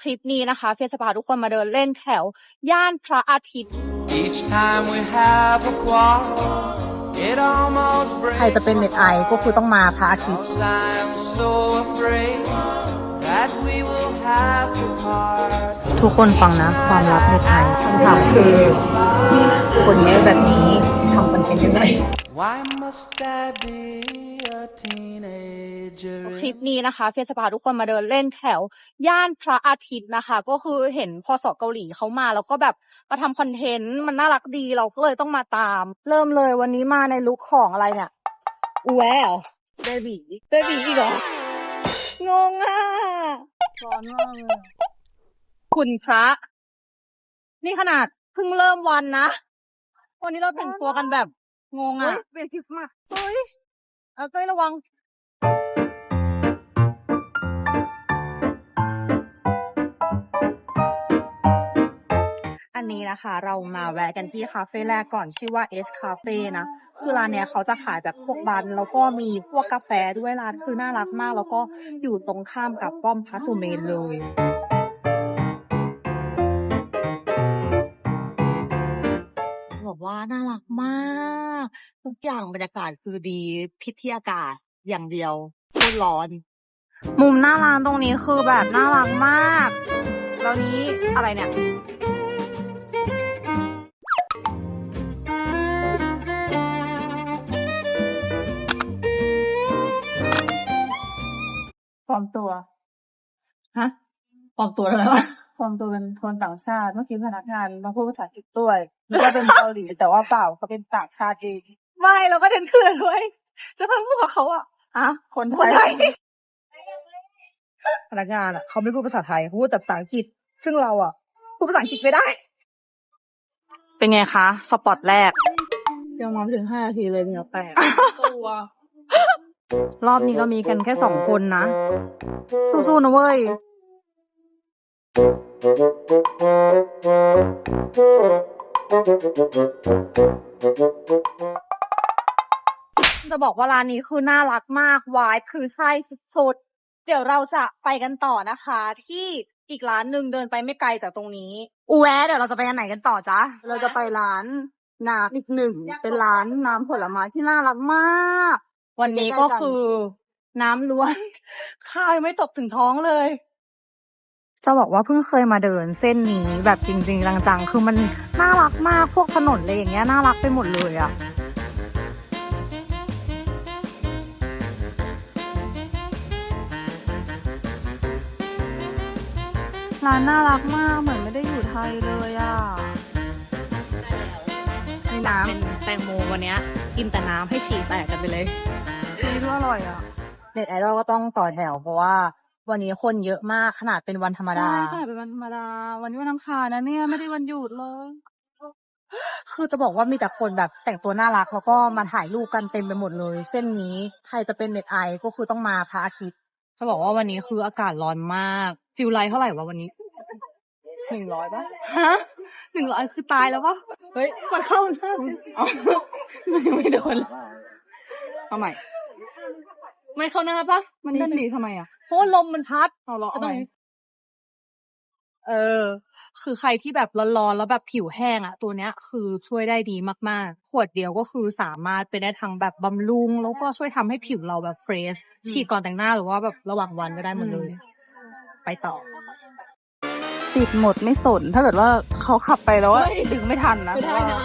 คลิปนี้นะคะเฟียจะพาทุกคนมาเดินเล่นแถว ย่านพระอาทิตย์ Each time we have a quarrel, it almost ใคร breaks จะเป็นเน็ตไอ my ก็คือต้องมาพระอาทิตย์ bones. I'm so afraid that we will have to part. ทุกคนฟังนะ ความลับเน็ตไอคำถามคือคนเยอะแบบนี้ทำคอนเทนต์ยังไง Why must I be a teenager? คลิปนี้นะคะเฟียจะพาทุกคนมาเดินเล่นแถว ย่านพระอาทิตย์นะคะ ก็คือเห็นพอสอเกาหลีเขามา แล้วก็แบบมาทำคอนเทนต์มันน่ารักดีเราก็เลยต้องมาตาม เริ่มเลยวันนี้มาในลุคของอะไรเนี่ยอูแววเบบีเบบีอีกเหรอ งงอะร้อนมากเลยคุณพระ นี่ขนาดเพิ่งเริ่มวันนะ วันนี้เราแต่งตัวกันแบบงงอะ เป็นคริสต์มาสเฮ้ย เอาต้อยระวัง อันนี้นะคะ เรามาแวะกันที่คาเฟ่แรกก่อนชื่อว่า S Cafe นะ คือร้านเนี้ยเขาจะขายแบบพวกบัน แล้วก็มีพวกกาแฟด้วยร้านคือน่ารักมาก แล้วก็อยู่ตรงข้ามกับป้อมพระสุเมนเลยบอกว่าน่ารักมากทุกอย่างบรรยากาศคือดีพิษที่อากาศอย่างเดียวโคตรร้อน มุมหน้าร้านตรงนี้คือแบบน่ารักมาก แล้วนี้อะไรเนี่ย ฮะปลอมตัวอะไรวะปลอมตัวเป็นคนต่างชาติเมื่อกี้พนักงานมาพูดภาษาอังกฤษด้วยแล้วก็เป็นเกาหลีแต่ว่าเปล่าเขาเป็นต่างชาติเองไม่เราก็เดินเขื่อนด้วยจะทำพวกเขาอะอะคนไทคนไทยยพนักงานอะเขาไม่พูดภาษาไทยเขาพูดแต่ภาษาอังกฤษ ซึ่งเราอะพูดภาษาอังกฤษไม่ได้ เป็นไงคะ สปอตแรก ยังมาไม่ถึงห้านาทีเลยเหงื่อแตกตัวรอบนี้ก็มีกันแค่สองคนนะ สู้ๆนะเว้ย จะบอกว่าร้านนี้คือน่ารักมากวายคือใช่สุดๆเดี๋ยวเราจะไปกันต่อนะคะ ที่อีกร้านหนึ่งเดินไปไม่ไกลจากตรงนี้อูแวะเดี๋ยวเราจะไปกันไหนกันต่อจ๊ะเราจะไปร้านน้ำอีกหนึ่งเป็นร้านน้ำผลไม้ที่น่ารักมาก วันนี้ก็คือ น้ำล้วนข้าวยังไม่ตกถึงท้องเลย จะบอกว่าเพิ่งเคยมาเดินเส้นนี้แบบจริง ๆ จังๆ คือมันน่ารักมากพวกถนนอะไรอย่างเงี้ยน่ารักไปหมดเลยอะร้านน่ารักมากเหมือนไม่ได้อยู่ไทยเลยอะมีน้ำแตงโมวันเนี้ยกินแต่น้ำให้ฉี่แตกกันไปเลยนี่ด้วยอร่อยอะเน็ตไอดอลก็ต้องต่อแถวเพราะว่า วันนี้คนเยอะมากขนาดเป็นวันธรรมดา ใช่ค่ะเป็นวันธรรมดา วันนี้วันอังคารนะเนี่ยไม่ได้วันหยุดเลยคือจะบอกว่ามีแต่คนแบบแต่งตัวน่ารักแล้วก็มาถ่ายรูปกันเต็มไปหมดเลย เส้นนี้ใครจะเป็นเน็ตไอก็คือต้องมาพระอาทิตย์จะบอกว่าวันนี้คืออากาศร้อนมากฟิลไลท์เท่าไหร่วะวันนี้หนึ่งร้อยปะฮะหนึ่งร้อยคือตายแล้วปะเฮ้ยมันเข้าหน้าอ๋อไม่โดนเอาใหม่ ไม่เข้าหน้าปะมันนั่นดีทำไมอะเพราะว่าลมมันพัดเอาเหรอก็เอาต้ใหองม่เออ คือใครที่แบบร้อนๆแล้วแบบผิวแห้งอะตัวเนี้ย คือช่วยได้ดีมากๆ ขวดเดียวก็คือสามารถเป็นได้ทั้งแบบบำรุง แล้วก็ช่วยทำให้ผิวเราแบบเฟรชฉีดก่อนแต่งหน้าหรือว่าแบบระหว่างวันก็ได้หมดเลย ไปต่อ ติดหมดไม่สน ถ้าเกิดว่าเขาขับไปแล้วอะดึงไม่ทันนะไม่ได้นะ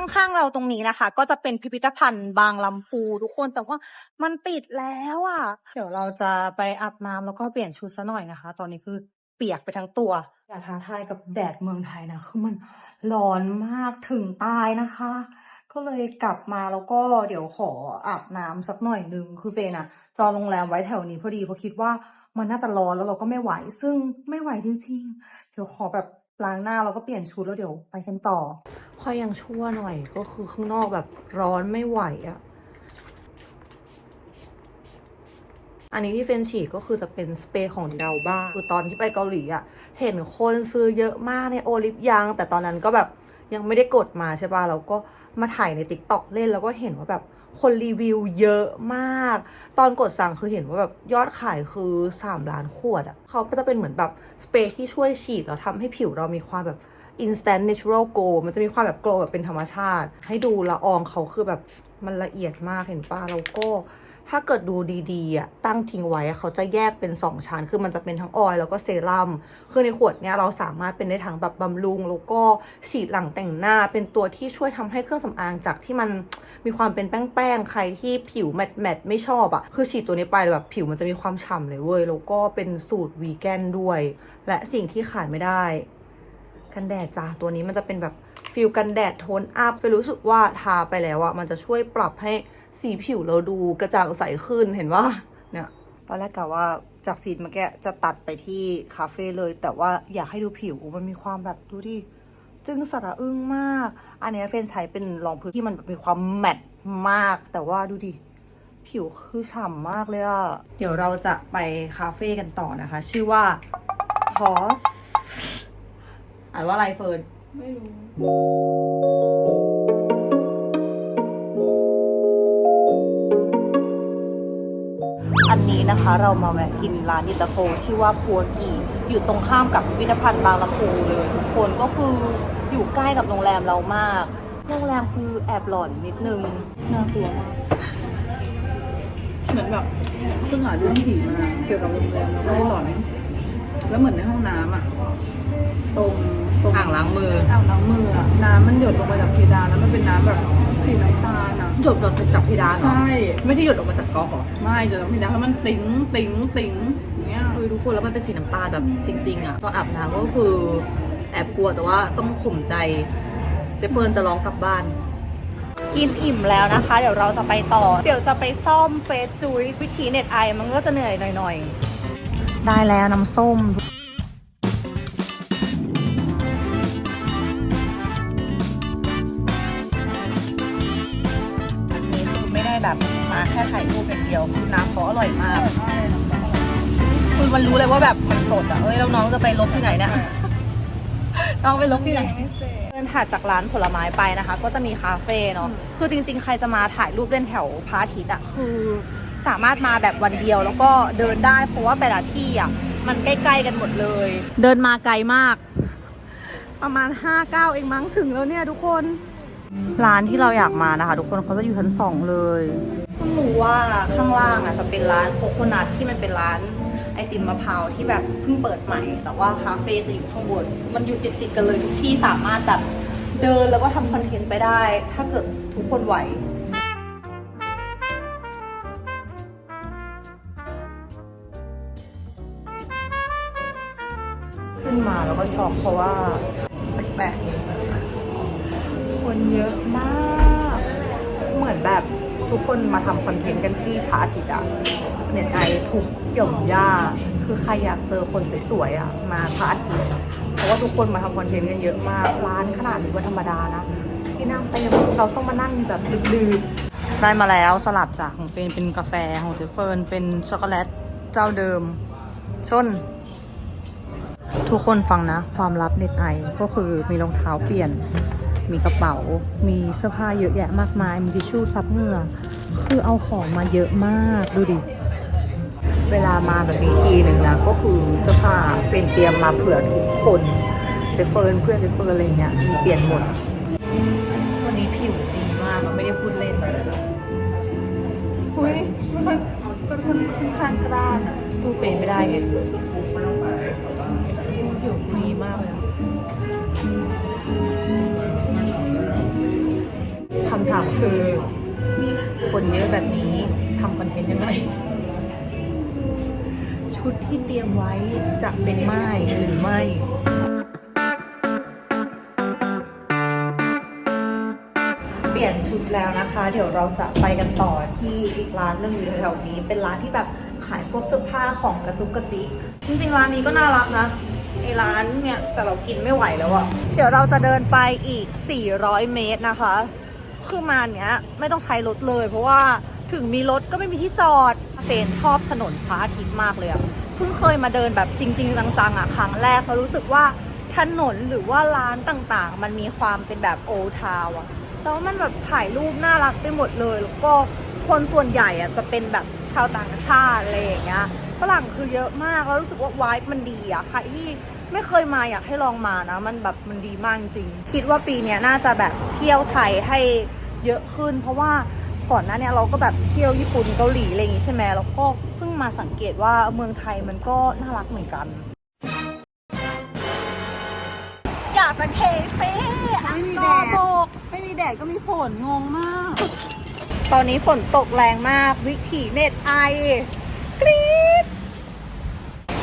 ข้างๆเราตรงนี้นะคะ ก็จะเป็นพิพิธภัณฑ์บางลำพูทุกคนแต่ว่ามันปิดแล้วอะ เดี๋ยวเราจะไปอาบน้ำแล้วก็เปลี่ยนชุดซะหน่อยนะคะ ตอนนี้คือเปียกไปทั้งตัวอย่าท้าทายกับแดดเมืองไทยนะคือมันร้อนมากถึงตายนะคะ ก็เลยกลับมาแล้วก็เดี๋ยวขออาบน้ำสักหน่อยนึงคือเฟนอะจองโรงแรมไว้แถวนี้พอดีเพราะคิดว่ามันน่าจะร้อนแล้วเราก็ไม่ไหว ซึ่งไม่ไหวจริงๆ เดี๋ยวขอแบบ ล้างหน้าแล้วก็เปลี่ยนชุดแล้วเดี๋ยวไปกันต่อ ค่อยยังชั่วหน่อยก็คือข้างนอกแบบร้อนไม่ไหวอะอันนี้ที่เฟนฉีก็คือจะเป็นสเปรย์ของเดาบ้าคือตอนที่ไปเกาหลีอะเห็นคนซื้อเยอะมากในโอลิฟยัง แต่ตอนนั้นก็แบบยังไม่ได้กดมาใช่ป่ะเราก็ มาถ่ายในติ๊กต็อกเล่นแล้วก็เห็นว่าแบบคนรีวิวเยอะมาก ตอนกดสั่งคือเห็นว่าแบบยอดขายคือ 3 ล้านขวดอะเขาก็จะเป็นเหมือนแบบสเปรย์ที่ช่วยฉีดแล้วทำให้ผิวเรามีความแบบ instant natural glow มันจะมีความแบบ glow แบบเป็นธรรมชาติ ให้ดูละอองเขาคือแบบมันละเอียดมากเห็นป่ะแล้วก็ ถ้าเกิดดูดีๆอะตั้งทิ้งไว้อะเขาจะแยกเป็น 2 ชั้น คือมันจะเป็นทั้งออยล์แล้วก็เซรั่ม คือในขวดเนี้ยเราสามารถเป็นได้ทั้งแบบบำรุง แล้วก็ฉีดหลังแต่งหน้า เป็นตัวที่ช่วยทำให้เครื่องสำอางจากที่มันมีความเป็นแป้งๆ ใครที่ผิวแมตแมตไม่ชอบอะ คือฉีดตัวนี้ไปแบบผิวมันจะมีความฉ่ำเลยเว้ย แล้วก็เป็นสูตรวีแกนด้วย และสิ่งที่ขาดไม่ได้ กันแดดจ้าตัวนี้มันจะเป็นแบบฟิลกันแดดโทนอัพไปรู้สึกว่าทาไปแล้วอะมันจะช่วยปรับให้ สีผิวเราดูกระจ่างใสขึ้นเห็นว่าเนี่ยตอนแรกกะว่าจากซีเมื่อกี้จะตัดไปที่คาเฟ่เลย แต่ว่าอยากให้ดูผิวมันมีความแบบดูดิจึงสระอึ้งมาก อันนี้เฟนใช้เป็นรองพื้นที่มันแบบมีความแมตต์มาก แต่ว่าดูดิผิวคือฉ่ำมากเลยอะเดี๋ยวเราจะไปคาเฟ่กันต่อนะคะ ชื่อว่า Pause อ่านว่าอะไรเฟิร์น ไม่รู้ อันนี้นะคะ เรามาแวะกินร้านยิตาโฟชื่อว่าพัวกีอยู่ตรงข้ามกับพิพิธภัณฑ์บางลำพูเลยทุกคนก็คืออยู่ใกล้กับโรงแรมเรามาก โรงแรมคือแอบหลอนนิดนึงน่ากลัวเหมือนแบบเพิ่งอ่าเรื่องผีมาเกี่ยวกับโรงแรมแล้วไม่ได้หลอนแล้วเหมือนในห้องน้ำอะตรง อ่างล้างมือ อ่างล้างมืออะน้ำมันหยดลงมาจากเพดานแล้วมันเป็นน้ำแบบสีน้ำตาลอะหยดออกจากเพดานเหรอใช่ ไม่ใช่หยดออกมาจากก๊อกเหรอไม่หยดจากเพดานแล้วมันติ๋งติ๋งติ๋งอย่างเงี้ยคือทุกคนแล้วมันเป็นสีน้ำตาลแบบจริง ๆอะตอนอาบน้ำก็คือแอบกลัวแต่ว่าต้องข่มใจเดฟเฟิร์นจะร้องกลับบ้านกินอิ่มแล้วนะคะ เดี๋ยวเราจะไปต่อ เดี๋ยวจะไปซ่อมเฟซจุยวิธีเน็ตไอมันก็จะเหนื่อยหน่อยๆ ได้แล้วน้ำส้ม เดียวคือน้ำเขาอร่อยมาก คือมันรู้เลยว่าแบบมันสดอะเอ้ยแล้วน้องจะไปลบที่ไหนเนี่ยน้องไปลบที่ไหนเดินถัดจากร้านผลไม้ไปนะคะ ก็จะมีคาเฟ่เนาะคือจริง ๆ ใครจะมาถ่ายรูปเล่นแถวพระอาทิตย์อะคือสามารถมาแบบวันเดียวแล้วก็เดินได้ เพราะว่าแต่ละที่อะมันใกล้ ๆ กันหมดเลย เดินมาไกลมาก ประมาณ5้าเก้าเองมั้งถึงแล้วเนี่ยทุกคน ร้านที่เราอยากมานะคะ ทุกคนเขาจะอยู่ชั้นสองเลยเพิ่งรู้ว่าข้างล่างอะจะเป็นร้านโคโคนัทที่มันเป็นร้านไอติมมะพร้าวที่แบบเพิ่งเปิดใหม่ แต่ว่าคาเฟ่จะอยู่ข้างบน มันอยู่ติดติดกันเลยทุกที่สามารถแบบเดินแล้วก็ทำคอนเทนต์ไปได้ ถ้าเกิดทุกคนไหวขึ้นมาแล้วก็ช็อกเพราะว่าแปลก คนเยอะมาก เหมือนแบบทุกคนมาทำคอนเทนต์กันที่พระอาทิตย์อะเน็ตไอทุกหย่อมย่า คือใครอยากเจอคนสวยๆอะมาพระอาทิตย์เพราะว่าทุกคนมาทำคอนเทนต์กันเยอะมาก ร้านขนาดนี้ว่าธรรมดานะ ที่นั่งเต็มเราต้องมานั่งแบบดึกๆได้มาแล้วสลับจากของเฟนเป็นกาแฟของเจฟเฟิร์นเป็นช็อกโกแลตเจ้าเดิม ชน ทุกคนฟังนะ ความลับเน็ตไอก็คือมีรองเท้าเปลี่ยน มีกระเป๋า มีเสื้อผ้าเยอะแยะมากมาย มีทิชชู่ซับเหงื่อ คือเอาของมาเยอะมากดูดิ เวลามาแบบนี้ทีหนึ่งนะ ก็คือเสื้อผ้าเฟรนเตรียมมาเผื่อทุกคนเจฟเฟิร์นเพื่อนเจฟเฟิร์นอะไรเงี้ยมีเปลี่ยนหมด วันนี้ผิวดีมากเราไม่ได้พูดเล่นอุ้ยไม่ค่อยเป็นคนค่อนข้างกล้านอะสู้เฟรนไม่ได้ไงำถามคือ คนเยอะแบบนี้ทำคอนเทนต์ยังไง ชุดที่เตรียมไว้จะเป็นไม้หรือไม่เปลี่ยนชุดแล้วนะคะ เดี๋ยวเราจะไปกันต่อที่อีกร้านหนึงอยู่แถวๆนี้ เป็นร้านที่แบบขายพวกเสื้อผ้าของกระจุกกระจิกจริงๆร้านนี้ก็น่ารักนะไอร้านเนี่ยแต่เรากินไม่ไหวแล้วอะเดี๋ยวเราจะเดินไปอีก 400 เมตรนะคะ คือมาเนี้ยไม่ต้องใช้รถเลย เพราะว่าถึงมีรถก็ไม่มีที่จอดเฟนชอบถนนพระอาทิตย์มากเลยอะเพิ่งเคยมาเดินแบบจริง ๆ จังๆอะครั้งแรกเรารู้สึกว่าถนนหรือว่าร้านต่างๆ มันมีความเป็นแบบโอทาวอะแล้วมันแบบถ่ายรูปน่ารักไปหมดเลยแล้วก็ คนส่วนใหญ่อะจะเป็นแบบชาวต่างชาติอะไรอย่างเงี้ยฝรั่งคือเยอะมากแล้วรู้สึกว่าวายมันดีอะใครที่ไม่เคยมาอยากให้ลองมานะ มันแบบมันดีมากจริงๆคิดว่าปีเนี้ยน่าจะแบบเที่ยวไทยให้เยอะขึ้น เพราะว่าก่อนหน้าเนี้เราก็แบบเที่ยวญี่ปุ่นเกาหลีอะไรอย่างงี้ใช่ไหมแล้วก็เพิ่งมาสังเกตว่าเมืองไทยมันก็น่ารักเหมือนกัน อยากจะเคซี่อังไม่มีกแดอดร์โบกไม่มีแดดก็มีฝนงงมาก ตอนนี้ฝนตกแรงมากวิถีเน็ตไอกรี๊ด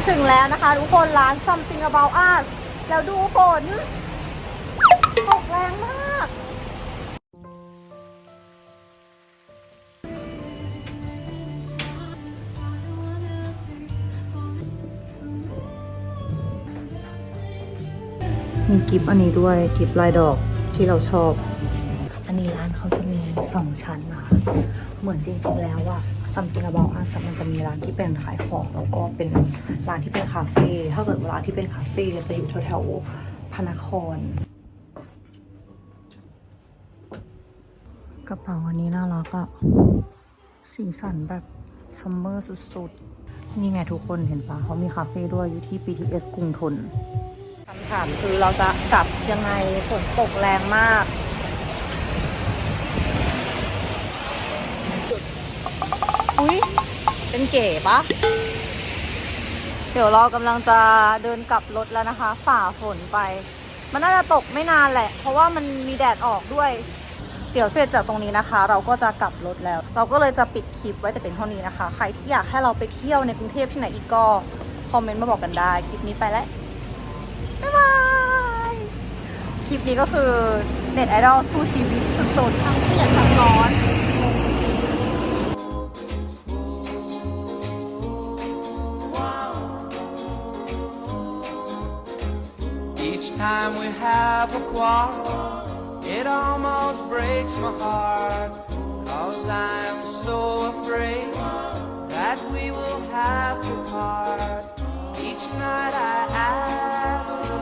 ถึงแล้วนะคะ ทุกคนร้าน something about us แล้วดูฝนตกแรงมาก มีกิฟต์อันนี้ด้วยกิฟต์ลายดอกที่เราชอบ อันนี้ร้านเขาจะมีสองชั้นนะคะ เหมือนจริงๆแล้วอะซัมติง about us มันจะมีร้านที่เป็นขายของแล้วก็เป็นร้านที่เป็นคาเฟ่ถ้าเกิดร้านที่เป็นคาเฟ่จะอยู่แถวๆพระนคร กระเป๋าอันนี้น่ารักอะสีสันแบบซัมเมอร์สุดๆ นี่ไงทุกคนเห็นปะเขามีคาเฟ่ด้วยอยู่ที่ BTS กรุงทนคำถามคือเราจะกลับยังไงฝนตกแรงมาก อุ๊ยเป็นเก๋ปะเดี๋ยวเรากำลังจะเดินกลับรถแล้วนะคะ ฝ่าฝนไป มันน่าจะตกไม่นานแหละ เพราะว่ามันมีแดดออกด้วย เดี๋ยวเสร็จจากตรงนี้นะคะ เราก็จะกลับรถแล้ว เราก็เลยจะปิดคลิปไว้แต่เป็นเท่านี้นะคะ ใครที่อยากให้เราไปเที่ยวในกรุงเทพที่ไหนอีกก็คอมเมนต์มาบอกกันได้ คลิปนี้ไปแล้วบ๊ายบายคลิปนี้ก็คือเน็ตไอดอลสู้ชีวิตสุดๆทั้งเปียกทั้งร้อน time we have a quarrel, it almost breaks my heart. Cause I'm so afraid that we will have to part. Each night I ask the